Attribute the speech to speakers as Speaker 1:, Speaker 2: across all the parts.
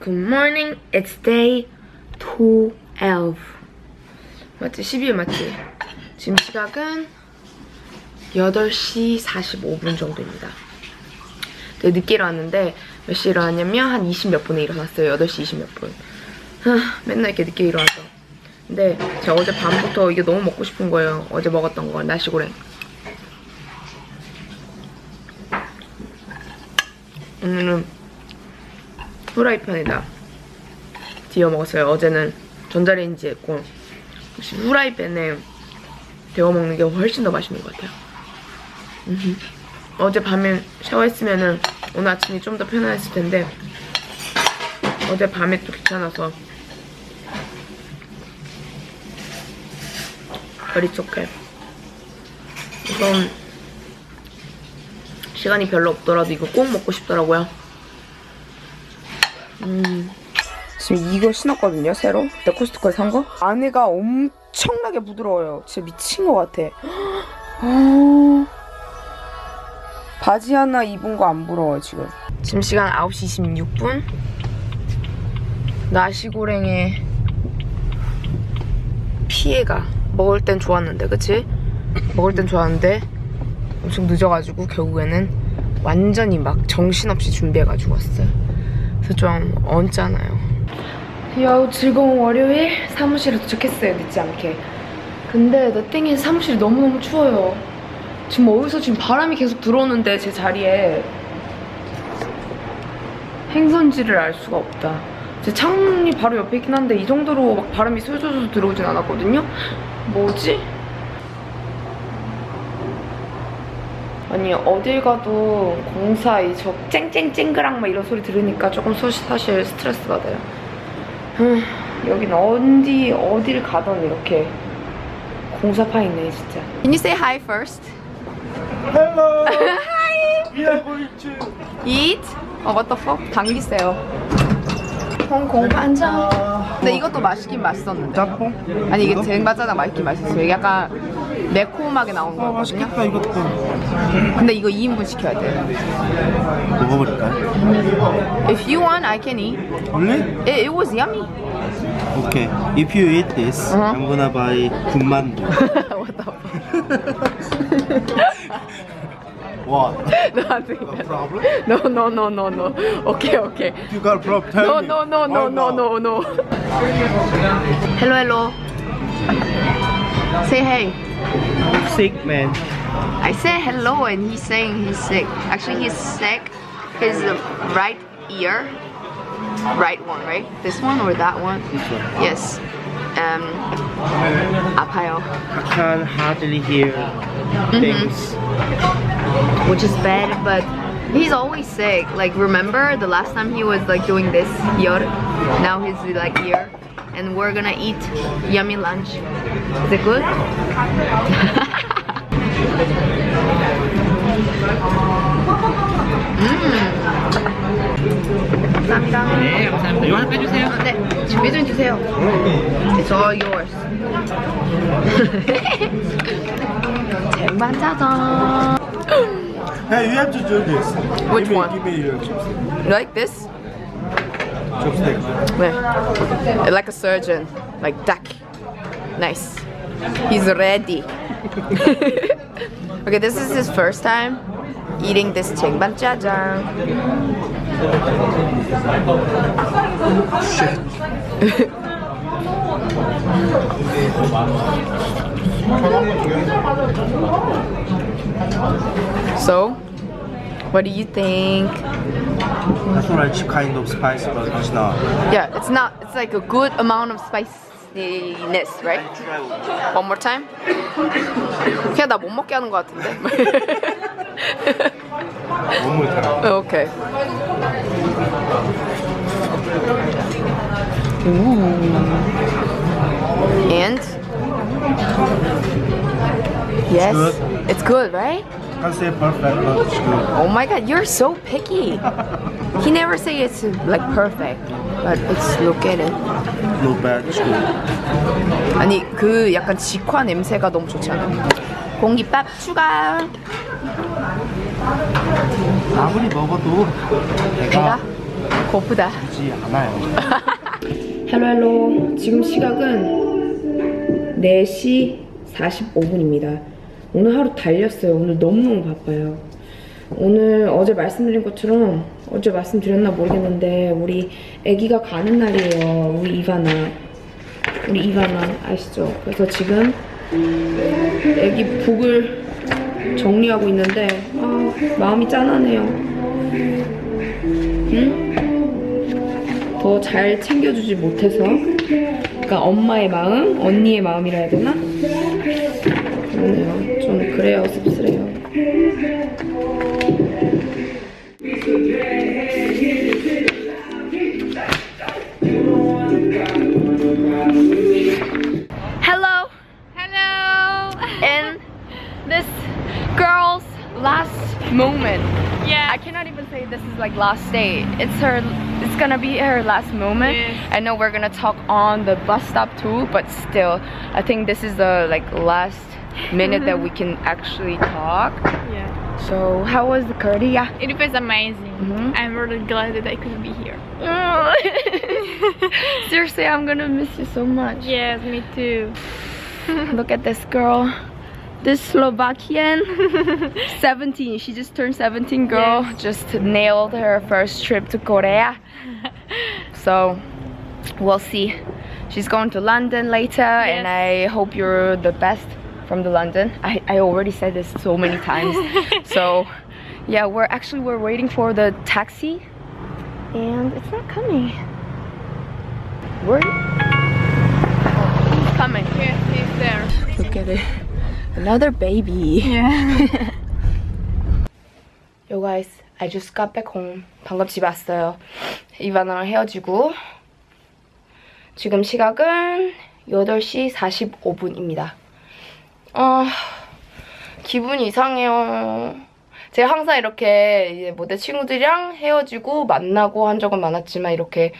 Speaker 1: Good morning. It's day 12. 맞지? 12일 맞지? 지금 시각은 8시 45분 정도입니다. 되게 늦게 일어났는데 몇 시에 일어났냐면 한 20 몇 분에 일어났어요. 8시 20 몇 분. 하, 맨날 이렇게 늦게 일어나죠. 근데 제가 어제 밤부터 이게 너무 먹고 싶은 거예요. 어제 먹었던 거 나시고랭. 오늘은 후라이팬에다 데워 먹었어요. 어제는 전자레인지에 했고 역시 후라이팬에 데워 먹는 게 훨씬 더 맛있는 것 같아요. 어제 밤에 샤워했으면은 오늘 아침이 좀 더 편안했을 텐데 어제 밤에 또 귀찮아서 머릿속에 우선 시간이 별로 없더라도 이거 꼭 먹고 싶더라고요. 음. 지금 이거 신었거든요, 새로. 그때 코스트코에 산 거. 안에가 엄청나게 부드러워요. 진짜 미친 것 같아. 아... 바지 하나 입은 거 안 부러워요, 지금. 지금 시간 9시 26분. 나시고랭의 피해가 먹을 땐 좋았는데, 그치? 먹을 땐 좋았는데 엄청 늦어가지고 결국에는 완전히 막 정신없이 준비해가지고 왔어요. 그래서 좀 얹잖아요. 야 즐거운 월요일 사무실에 도착했어요 늦지 않게. 근데 is 사무실이 너무너무 추워요. 지금 어디서 지금 바람이 계속 들어오는데 제 자리에 행선지를 알 수가 없다. 제 창이 바로 옆에 있긴 한데 이 정도로 막 바람이 쏠쏠쏠 들어오진 않았거든요. 뭐지? 아니 어딜 가도 공사 이 저 쨍쨍쨍그랑 막 이런 소리 들으니까 조금 소- 사실 스트레스 받아요. 음, 여긴 어디 어딜 가던 이렇게 공사파 있네 진짜. Can you say hi first?
Speaker 2: Hello.
Speaker 1: Hi.
Speaker 2: We are going to.
Speaker 1: Eat? 어, what the fuck? 당기세요. 홍콩 반장. 근데 이것도 맛있긴 맛있었는데.
Speaker 2: 짬뽕?
Speaker 1: 아니 이게? 쟁반짜장 맛있긴 맛있어요. 이게 약간 매콤하게 나온
Speaker 2: 아
Speaker 1: 거거든요.
Speaker 2: 맛있겠다 이것도.
Speaker 1: 근데 이거 2인분 시켜야 돼요.
Speaker 2: 먹어볼까?
Speaker 1: If you want, I can eat.
Speaker 2: Only?
Speaker 1: It, it was yummy.
Speaker 2: Okay. If you eat this,
Speaker 1: Uh-huh.
Speaker 2: I'm gonna buy 군만두.
Speaker 1: what the fuck?
Speaker 2: What?
Speaker 1: Nothing.
Speaker 2: A problem?
Speaker 1: No, no, no, no, no. Okay, okay.
Speaker 2: You got a problem? Tell
Speaker 1: No,
Speaker 2: me.
Speaker 1: no, no, no,
Speaker 2: Why
Speaker 1: no,
Speaker 2: not?
Speaker 1: no, no. Hello, hello. Say hey.
Speaker 2: I'm sick, man.
Speaker 1: I said hello and he's saying he's sick. Actually, he's sick. His right ear, right one, right? This one or that one?
Speaker 2: This one.
Speaker 1: Yes. Um, Apayo. Oh.
Speaker 2: I can hardly hear
Speaker 1: mm-hmm.
Speaker 2: things. Mm -hmm.
Speaker 1: Which is bad, but he's always sick. Like, remember the last time he was like doing this, yor? Now he's like ear and we're gonna eat yummy lunch. Is it good? 음. 감사합니다.
Speaker 3: 네, 감사합니다. 이거 하나 빼주세요.
Speaker 1: 네, 준비 좀 주세요. It's all yours. 쟁반짜장.
Speaker 2: Hey, you have to do this.
Speaker 1: Which
Speaker 2: give me,
Speaker 1: one?
Speaker 2: Give me your chopstick.
Speaker 1: Like this?
Speaker 2: Chopstick.
Speaker 1: Yeah. Like a surgeon. Like duck. Nice. He's ready. okay, this is his first time eating this jjajang. so, what do you think?
Speaker 2: That's right, kind of spicy, but it's not.
Speaker 1: Yeah, it's not. It's like a good amount of spiciness, right? One more time. 그냥 나 못 먹게 하는 것 같은데.
Speaker 2: One more time.
Speaker 1: okay. Ooh. And yes,
Speaker 2: good.
Speaker 1: it's good, right?
Speaker 2: Can't say perfect, but it's good.
Speaker 1: Oh my god, you're so picky. he never say it's like perfect, but it's look at it.
Speaker 2: Not bad, it's good.
Speaker 1: 아니 그 약간 직화 냄새가 너무 좋지 않아? 공깃밥 추가.
Speaker 2: 아무리 먹어도
Speaker 1: 내가
Speaker 2: 내가
Speaker 1: 고프다.
Speaker 2: 되지 않아요.
Speaker 1: 헬로 헬로 지금 시각은 4시 45분입니다 오늘 하루 달렸어요 오늘 너무너무 바빠요 오늘 어제 말씀드린 것처럼 어제 말씀드렸나 모르겠는데 우리 아기가 가는 날이에요 우리 이바나 우리 이바나 아시죠? 그래서 지금 아기 북을 정리하고 있는데 아 마음이 짠하네요 응? 더 잘 챙겨주지 못해서 그러니까 엄마의 마음, 언니의 마음이라 해야 되나? 그러네요. Şunu kreye asıp Hello.
Speaker 4: Hello.
Speaker 1: In this girl's last moment.
Speaker 4: Yeah.
Speaker 1: I cannot even say this is like last day. It's her it's gonna be her last moment.
Speaker 4: Yes.
Speaker 1: I know we're gonna talk on the bus stop too, but still I think this is the like last minute that we can actually talk.
Speaker 4: yeah.
Speaker 1: So how was the? Yeah.
Speaker 4: It was amazing.
Speaker 1: Mhm.
Speaker 4: I'm really glad that I could be here.
Speaker 1: Seriously, I'm gonna miss you so much.
Speaker 4: Yes, me too.
Speaker 1: Look at this girl. This Slovakian, 17. She just turned 17 girl.
Speaker 4: Yes.
Speaker 1: Just nailed her first trip to Korea. so we'll see. She's going to London later, and I hope you're the best from the London. I, I already said this so many times. so yeah, we're actually we're waiting for the taxi, and it's not coming. Where? It's coming.
Speaker 4: Yes, he's there.
Speaker 1: Look at it. Another baby.
Speaker 4: Yeah.
Speaker 1: Yo guys, I just got back home. 방금 집 왔어요. 이바나랑 헤어지고 지금 시각은 8시 45분입니다. 아, 기분이 이상해요. 제가 항상 이렇게 이제 모델 친구들이랑 헤어지고 만나고 한 적은 많았지만 이렇게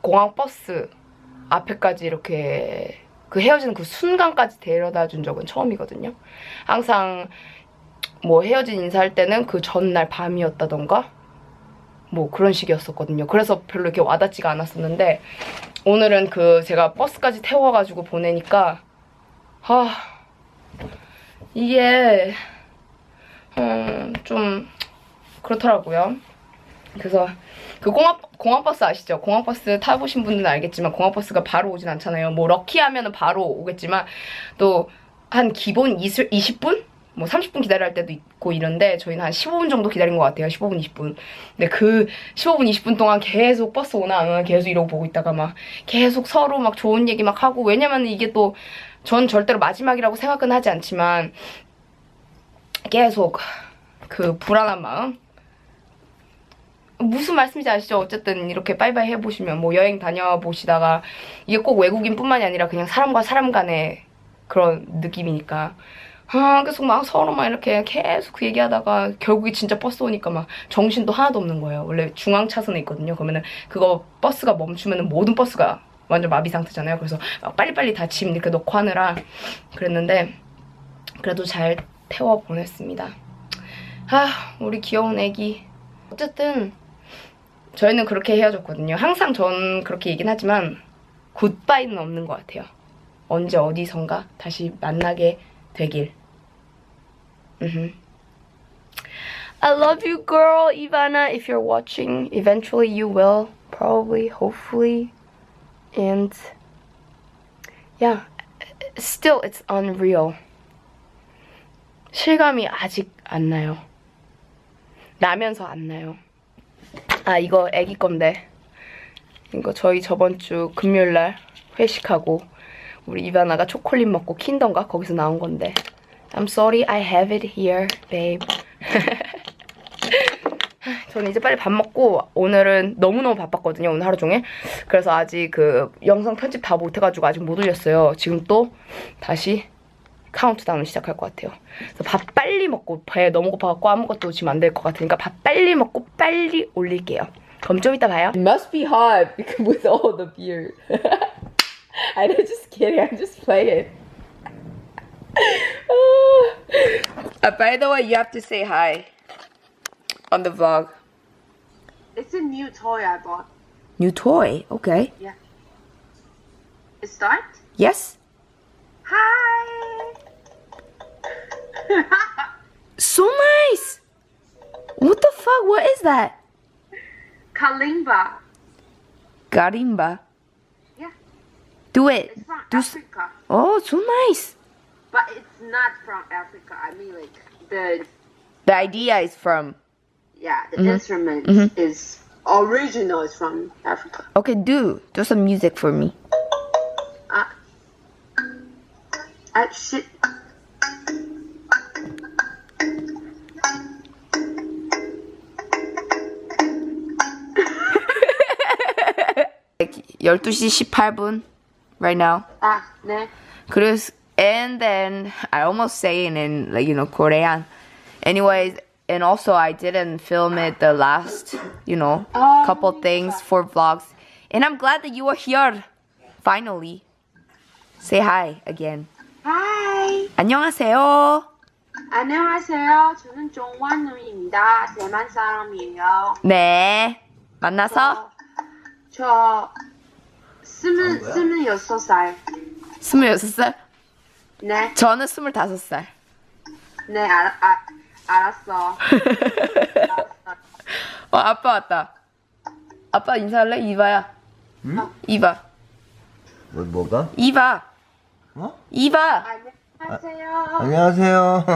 Speaker 1: 공항 버스 앞에까지 이렇게 그 헤어지는 그 순간까지 데려다 준 적은 처음이거든요. 항상 뭐 헤어진 인사할 때는 그 전날 밤이었다던가 뭐 그런 식이었었거든요. 그래서 별로 이렇게 와닿지가 않았었는데 오늘은 그 제가 버스까지 태워가지고 보내니까 아 이게 음, 좀 그렇더라고요. 그래서 그 공항 공항버스 아시죠? 공항버스 타보신 분들은 알겠지만 공항버스가 바로 오진 않잖아요. 뭐 럭키하면은 바로 오겠지만 또 한 기본 20, 20분? 뭐 30분 기다려야 할 때도 있고 이런데 저희는 한 15분 정도 기다린 것 같아요. 15분, 20분. 근데 그 15분, 20분 동안 계속 버스 오나 안 오나 계속 이러고 보고 있다가 막 계속 서로 막 좋은 얘기 막 하고 왜냐면 이게 또 전 절대로 마지막이라고 생각은 하지 않지만 계속 그 불안한 마음 무슨 말씀인지 아시죠? 어쨌든 이렇게 빠이빠이 해보시면 뭐 여행 다녀보시다가 이게 꼭 외국인뿐만이 아니라 그냥 사람과 사람 간의 그런 느낌이니까 아 계속 막 서로 막 이렇게 계속 그 얘기하다가 결국에 진짜 버스 오니까 막 정신도 하나도 없는 거예요. 원래 중앙 차선에 있거든요. 그러면은 그거 버스가 멈추면은 모든 버스가 완전 마비 상태잖아요. 그래서 막 빨리빨리 다 짐 이렇게 넣고 하느라 그랬는데 그래도 잘 태워 보냈습니다. 아 우리 귀여운 애기 어쨌든 저희는 그렇게 헤어졌거든요. 항상 전 그렇게 얘긴 하지만 굿바이는 없는 것 같아요. 언제 어디선가 다시 만나게 되길. 음흠. I love you, girl, Ivana. If you're watching, eventually you will. Probably, hopefully. And yeah, still it's unreal. 실감이 아직 안 나요. 나면서 안 나요. 아, 이거 애기 건데. 이거 저희 저번 주 금요일 날 회식하고 우리 이바나가 초콜릿 먹고 킨던가 거기서 나온 건데. I'm sorry, I have it here, babe. 저는 이제 빨리 밥 먹고 오늘은 너무너무 바빴거든요. 오늘 하루 종일. 그래서 아직 그 영상 편집 다 못해가지고 아직 못 올렸어요. 지금 또 다시 카운트다운 시작할 것 같아요. 그래서 밥 빨리 먹고 배 너무 고파갖고 아무것도 지금 안 될 것 같으니까 밥 빨리 먹고 빨리 올릴게요. 그럼 좀 이따 봐요. It must be hot with all the beer. I'm just kidding. I'm just playing. uh, by the way, you have to say hi on the vlog.
Speaker 5: It's a new toy I bought.
Speaker 1: New toy. Okay. Yeah.
Speaker 5: It start?
Speaker 1: Yes.
Speaker 5: Hi.
Speaker 1: So nice. What the fuck? What is that?
Speaker 5: Kalimba.
Speaker 1: Garimba.
Speaker 5: Yeah.
Speaker 1: Do it.
Speaker 5: It's from
Speaker 1: Do
Speaker 5: Africa,
Speaker 1: oh, so nice.
Speaker 5: but it's not from Africa. I mean, like the
Speaker 1: The idea is from.
Speaker 5: yeah, the
Speaker 1: Mm-hmm.
Speaker 5: instrument is original is from Africa.
Speaker 1: Okay, do do some music for me.
Speaker 5: Uh, I shit.
Speaker 1: Like 12시 18분 right now.
Speaker 5: Ah, 네.
Speaker 1: 그래서 and then I almost say it in like you know Korean. Anyways, and also I didn't film it the last, you know,
Speaker 5: Oh,
Speaker 1: couple things for vlogs. And I'm glad that you are here. Finally. Say hi again.
Speaker 5: Hi.
Speaker 1: 안녕하세요.
Speaker 5: 안녕하세요. 저는 종완누입니다. 대만 사람이에요.
Speaker 1: 네. 만나서
Speaker 5: 저 스물 스물여섯 살.
Speaker 1: 26살?
Speaker 5: 네,
Speaker 1: 저는 25살.
Speaker 5: 네 알, 아, 알았어.
Speaker 1: 어, 아빠 왔다. 아빠 인사할래? 이바야. 이바.
Speaker 2: 뭐, 뭐가?
Speaker 1: 이바.
Speaker 2: 어?
Speaker 1: 이바.
Speaker 5: 안녕하세요.
Speaker 2: 안녕하세요.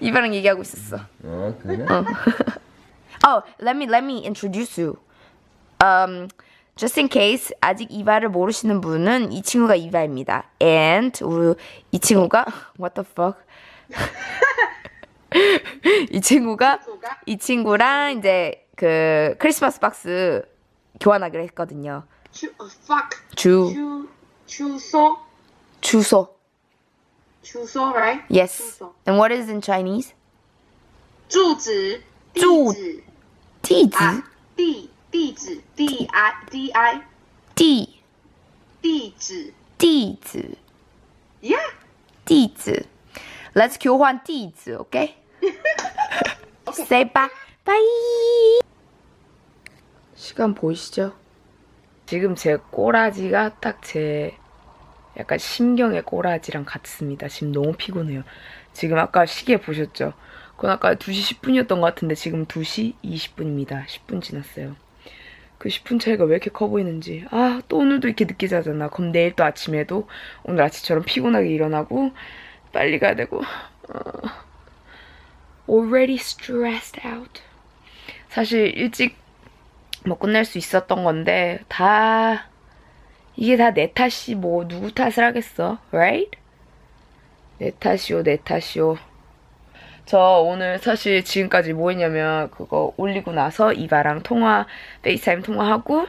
Speaker 1: 이바랑 얘기하고 있었어.
Speaker 2: 어, 그래?
Speaker 1: Oh, let me let me introduce you. Um, just in case 아직 이바를 모르시는 분은 이 친구가 이바입니다. And 우리 이 친구가 what the fuck? 이 친구가 이 친구랑 이제 그 크리스마스 박스 교환하기로 했거든요.
Speaker 5: 추, 어, fuck.
Speaker 1: 주
Speaker 5: 추, 추소,
Speaker 1: 주소.
Speaker 5: 추소, right?
Speaker 1: Yes.
Speaker 5: 주소.
Speaker 1: And what is in Chinese?
Speaker 5: 住址，
Speaker 1: 住
Speaker 5: 地址
Speaker 1: 地址
Speaker 5: 啊， 地地址，D I D I
Speaker 1: 地
Speaker 5: 地址
Speaker 1: 地址，
Speaker 5: Yeah，
Speaker 1: 地址。Let's 交换地址，OK？ Say bye, bye. 시간 보이시죠? 지금 제 꼬라지가 딱 제 약간 심경의 꼬라지랑 같습니다. 지금 너무 피곤해요. 지금 아까 시계 보셨죠? 그건 아까 2시 10분이었던 것 같은데 지금 2시 20분입니다. 10분 지났어요. 그 10분 차이가 왜 이렇게 커 보이는지. 아, 또 오늘도 이렇게 늦게 자잖아. 그럼 내일 또 아침에도 오늘 아침처럼 피곤하게 일어나고 빨리 가야 되고. 어, already stressed out. 사실 일찍 뭐 끝낼 수 있었던 건데 다 이게 다 내 탓이 뭐 누구 탓을 하겠어, right? 내 탓이오, 내 탓이오. 저 오늘 사실 지금까지 뭐 했냐면 그거 올리고 나서 이바랑 통화 페이스타임 통화하고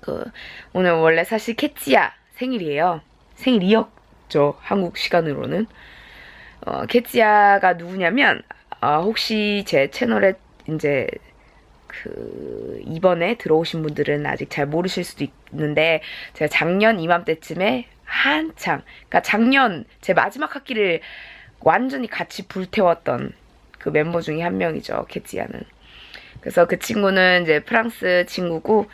Speaker 1: 그 오늘 원래 사실 캐치야 생일이에요. 생일이었죠. 한국 시간으로는. 어, 캐치야가 누구냐면 아, 혹시 제 채널에 이제 그 이번에 들어오신 분들은 아직 잘 모르실 수도 있는데 제가 작년 이맘때쯤에 한창 그러니까 작년 제 마지막 학기를 완전히 같이 불태웠던 그 멤버 중에 한 명이죠 캐치야는 그래서 그 친구는 이제 프랑스 친구고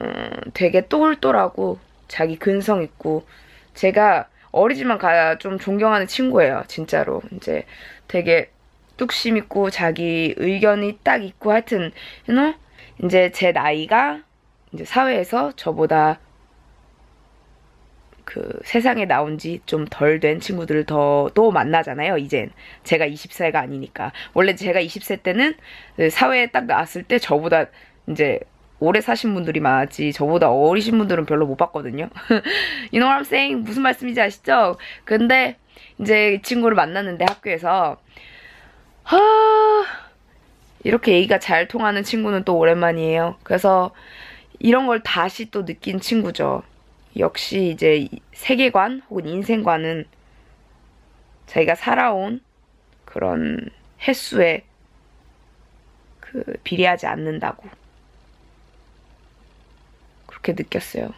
Speaker 1: 음, 되게 똘똘하고 자기 근성 있고 제가 어리지만 가좀 존경하는 친구예요 진짜로 이제 되게 뚝심 있고 자기 의견이 딱 있고 하여튼 you know? 이제 제 나이가 이제 사회에서 저보다 그 세상에 나온 지 좀 덜 된 친구들을 더 또 만나잖아요, 이젠. 제가 20세가 아니니까. 원래 제가 20세 때는 그 사회에 딱 나왔을 때 저보다 이제 오래 사신 분들이 많았지 저보다 어리신 분들은 별로 못 봤거든요. you know what I'm saying? 무슨 말씀인지 아시죠? 근데 이제 이 친구를 만났는데 학교에서 하 이렇게 얘기가 잘 통하는 친구는 또 오랜만이에요. 그래서 이런 걸 다시 또 느낀 친구죠. 역시 이제 이 세계관 혹은 인생관은 자기가 살아온 그런 횟수에 그 비례하지 않는다고 그렇게 느꼈어요.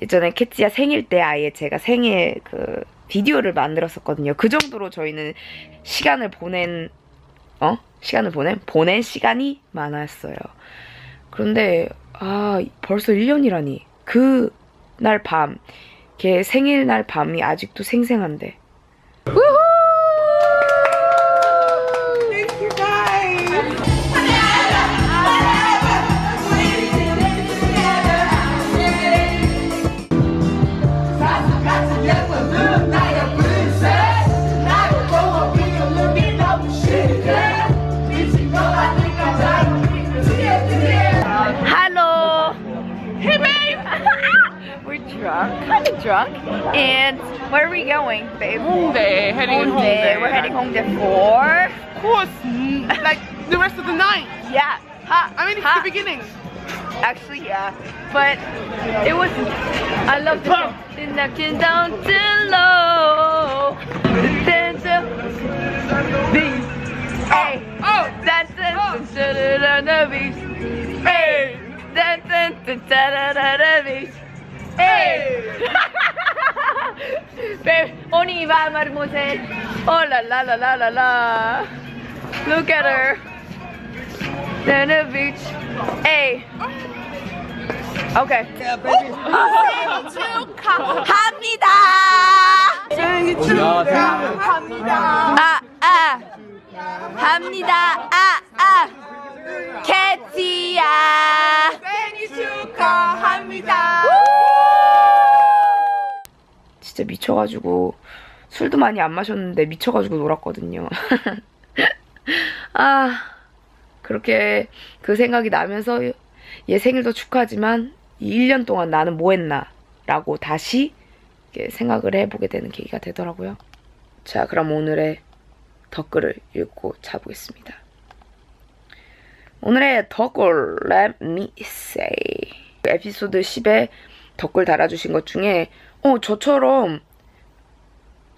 Speaker 1: 예전에 캐치야 생일 때 아예 제가 생일 그 비디오를 만들었었거든요. 그 정도로 저희는 시간을 보낸 어 시간을 보낸 보낸 시간이 많았어요. 그런데 아 벌써 1년이라니 그 날 밤, 걔 생일날 밤이 아직도 생생한데. Hello. Home to four.
Speaker 6: Of course, like the rest of the night.
Speaker 1: Yeah. Ha.
Speaker 6: I mean, it's
Speaker 1: ha.
Speaker 6: the beginning.
Speaker 1: Actually, yeah. But it was. I love the. Knocking down too low. To beat. Oh. Hey.
Speaker 6: Oh,
Speaker 1: Dancing on the beach. Hey. Dancing on the beach. Hey. Only va mademoiselle. Oh la la la la la la. Look at her. The beach. Hey. Okay. 축하합니다. 생일 축하합니다. 아, 아. 합니다. 아, 아. 캐티야. 생일 축하합니다. 진짜 미쳐가지고 술도 많이 안 마셨는데 미쳐가지고 놀았거든요. 아, 그렇게 그 생각이 나면서 얘 생일도 축하하지만 이 1년 동안 나는 뭐 했나 라고 다시 생각을 해보게 되는 계기가 되더라고요. 자, 그럼 오늘의 댓글을 읽고 자보겠습니다. 오늘의 댓글 Let me say 에피소드 10에 댓글 달아주신 것 중에 어 저처럼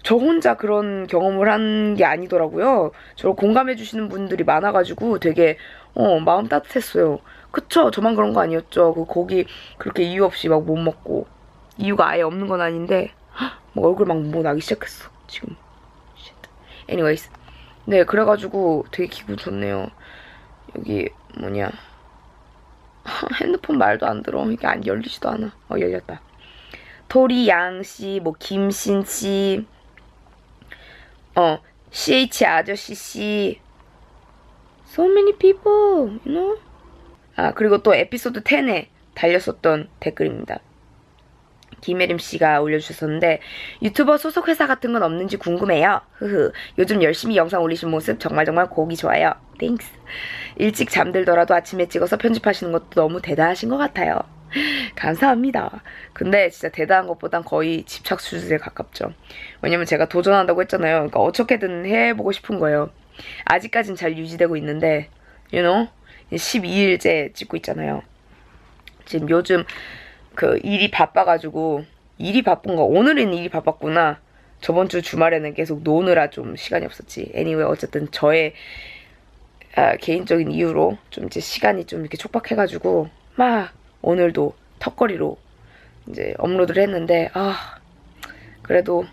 Speaker 1: 저 혼자 그런 경험을 한 게 아니더라고요. 저를 공감해 주시는 분들이 많아가지고 되게 어 마음 따뜻했어요. 그쵸? 저만 그런 거 아니었죠. 그 고기 그렇게 이유 없이 막 못 먹고 이유가 아예 없는 건 아닌데 헉, 막 얼굴 막 뭐 나기 시작했어 지금. Shit. Anyways, 네 그래가지고 되게 기분 좋네요. 여기 뭐냐 핸드폰 말도 안 들어. 이게 안 열리지도 않아. 어 열렸다. 토리 양 씨, 뭐 김신 씨, 어 CH 아저씨 씨, so many people, you know? 아 그리고 또 에피소드 10에 달렸었던 댓글입니다. 김혜림 씨가 올려주셨었는데 유튜버 소속 회사 같은 건 없는지 궁금해요. 흐흐. 요즘 열심히 영상 올리신 모습 정말 정말 보기 좋아요. 땡스. 일찍 잠들더라도 아침에 찍어서 편집하시는 것도 너무 대단하신 것 같아요. 감사합니다. 근데 진짜 대단한 것보단 거의 집착 수준에 가깝죠. 왜냐면 제가 도전한다고 했잖아요. 그러니까 어떻게든 해보고 싶은 거예요. 아직까진 잘 유지되고 있는데, you know? 12일째 찍고 있잖아요. 지금 요즘 그 일이 바빠가지고 일이 바쁜가 오늘은 일이 바빴구나 저번 주 주말에는 계속 노느라 좀 시간이 없었지 anyway 어쨌든 저의 아, 개인적인 이유로 좀 이제 시간이 좀 이렇게 촉박해가지고 막 오늘도 턱걸이로 이제 업로드를 했는데 아 그래도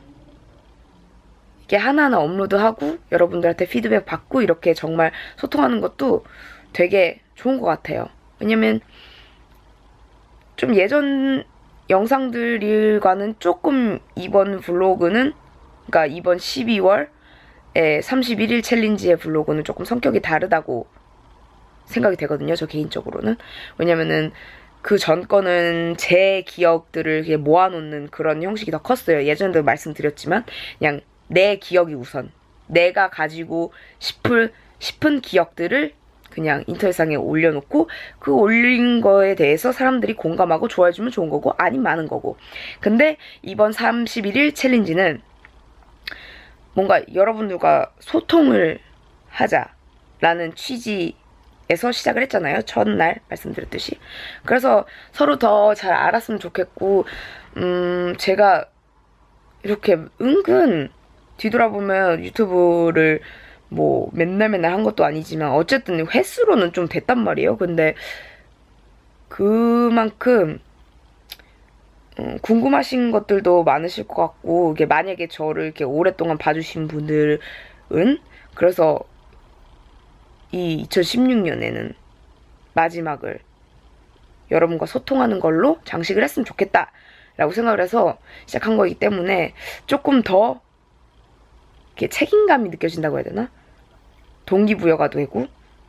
Speaker 1: 이게 하나하나 업로드하고 여러분들한테 피드백 받고 이렇게 정말 소통하는 것도 되게 좋은 것 같아요 왜냐면 좀 예전 영상들과는 조금 이번 블로그는 그러니까 이번 12월에 31일 챌린지의 블로그는 조금 성격이 다르다고 생각이 되거든요. 저 개인적으로는 왜냐면은 그 전 거는 제 기억들을 모아놓는 그런 형식이 더 컸어요. 예전에도 말씀드렸지만 그냥 내 기억이 우선 내가 가지고 싶을 싶은 기억들을 그냥 인터넷상에 올려놓고 그 올린 거에 대해서 사람들이 공감하고 좋아해주면 좋은 거고 아니면 많은 거고 근데 이번 31일 챌린지는 뭔가 여러분들과 소통을 하자라는 취지 에서 시작을 했잖아요 첫날 말씀드렸듯이 그래서 서로 더 잘 알았으면 좋겠고 음 제가 이렇게 은근 뒤돌아보면 유튜브를 뭐 맨날 맨날 한 것도 아니지만 어쨌든 횟수로는 좀 됐단 말이에요. 근데 그만큼 음, 궁금하신 것들도 많으실 것 같고 이게 만약에 저를 이렇게 오랫동안 봐주신 분들은 그래서 이 2016년에는 마지막을 여러분과 소통하는 걸로 장식을 했으면 좋겠다 라고 생각을 해서 시작한 거이기 때문에 조금 더 이렇게 책임감이 느껴진다고 해야 되나? 동기부여가 되고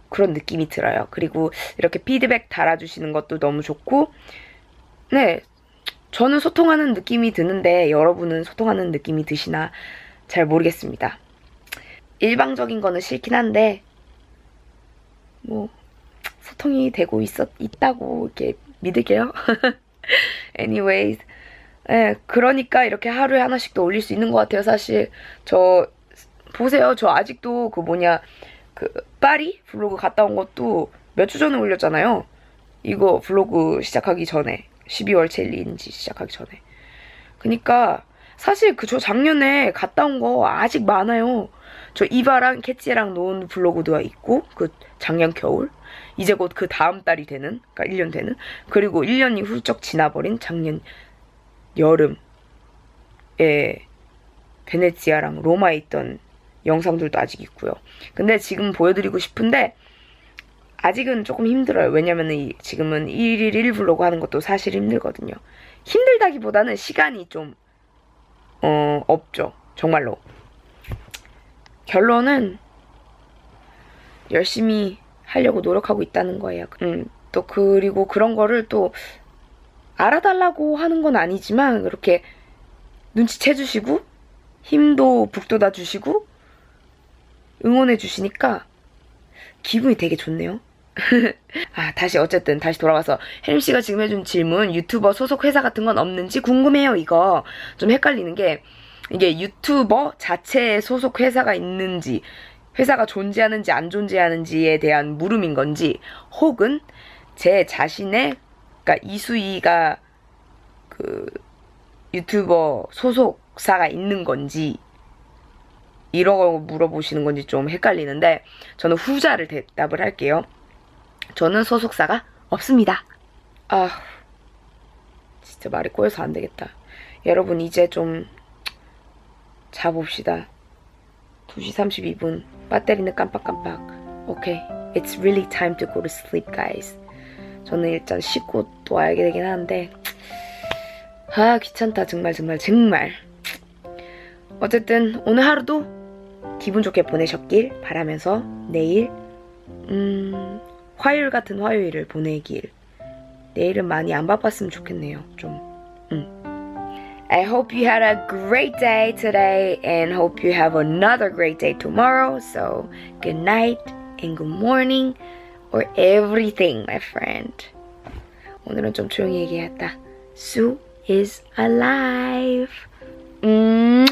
Speaker 1: 그런 느낌이 들어요. 그리고 이렇게 피드백 달아주시는 것도 너무 좋고, 네, 저는 소통하는 느낌이 드는데 여러분은 소통하는 느낌이 드시나 잘 모르겠습니다. 일방적인 거는 싫긴 한데, 뭐, 소통이 되고 있었, 있다고 이렇게 믿을게요. anyways. 예, 그러니까 이렇게 하루에 하나씩 더 올릴 수 있는 것 같아요, 사실. 저, 보세요. 저 아직도 그 뭐냐, 그, 파리 블로그 갔다 온 것도 몇 주 전에 올렸잖아요. 이거 블로그 시작하기 전에. 12월 챌린지 시작하기 전에. 그니까, 사실 그 저 작년에 갔다 온 거 아직 많아요. 저 이바랑 캐치랑 노은 블로그도 있고, 그 작년 겨울. 이제 곧 그 다음 달이 되는, 그니까 1년 되는. 그리고 1년이 훌쩍 지나버린 작년 여름에 베네치아랑 로마에 있던 영상들도 아직 있고요. 근데 지금 보여드리고 싶은데 아직은 조금 힘들어요. 왜냐면 이 지금은 1일 1 블로그 하는 것도 사실 힘들거든요. 힘들다기보다는 시간이 좀 어, 없죠. 정말로. 결론은 열심히 하려고 노력하고 있다는 거예요. 음, 또 그리고 그런 거를 또 알아달라고 하는 건 아니지만 그렇게 눈치채 주시고 힘도 북돋아 주시고 응원해 주시니까 기분이 되게 좋네요. 아, 다시 어쨌든 다시 돌아가서 혜림 씨가 지금 해준 질문 유튜버 소속 회사 같은 건 없는지 궁금해요. 이거 좀 헷갈리는 게 이게 유튜버 자체에 소속 회사가 있는지 회사가 존재하는지 안 존재하는지에 대한 물음인 건지 혹은 제 자신의 그러니까 이수희가 그 유튜버 소속사가 있는 건지 거 물어보시는 건지 좀 헷갈리는데 저는 후자를 대답을 할게요. 저는 소속사가 없습니다. 아 진짜 말이 꼬여서 안 되겠다. 여러분 이제 좀 자봅시다. 2시 32분 배터리는 깜빡깜빡. 오케이. It's really time to go to sleep, guys. 저는 일단 씻고 또 와야 되긴 하는데 아 귀찮다 정말 정말 정말 어쨌든 오늘 하루도 기분 좋게 보내셨길 바라면서 내일 음 화요일 같은 화요일을 보내길 내일은 많이 안 바빴으면 좋겠네요 좀 음. I hope you had a great day today and hope you have another great day tomorrow so good night and good morning or everything my friend 오늘은 좀 조용히 얘기했다 Sue is alive. 음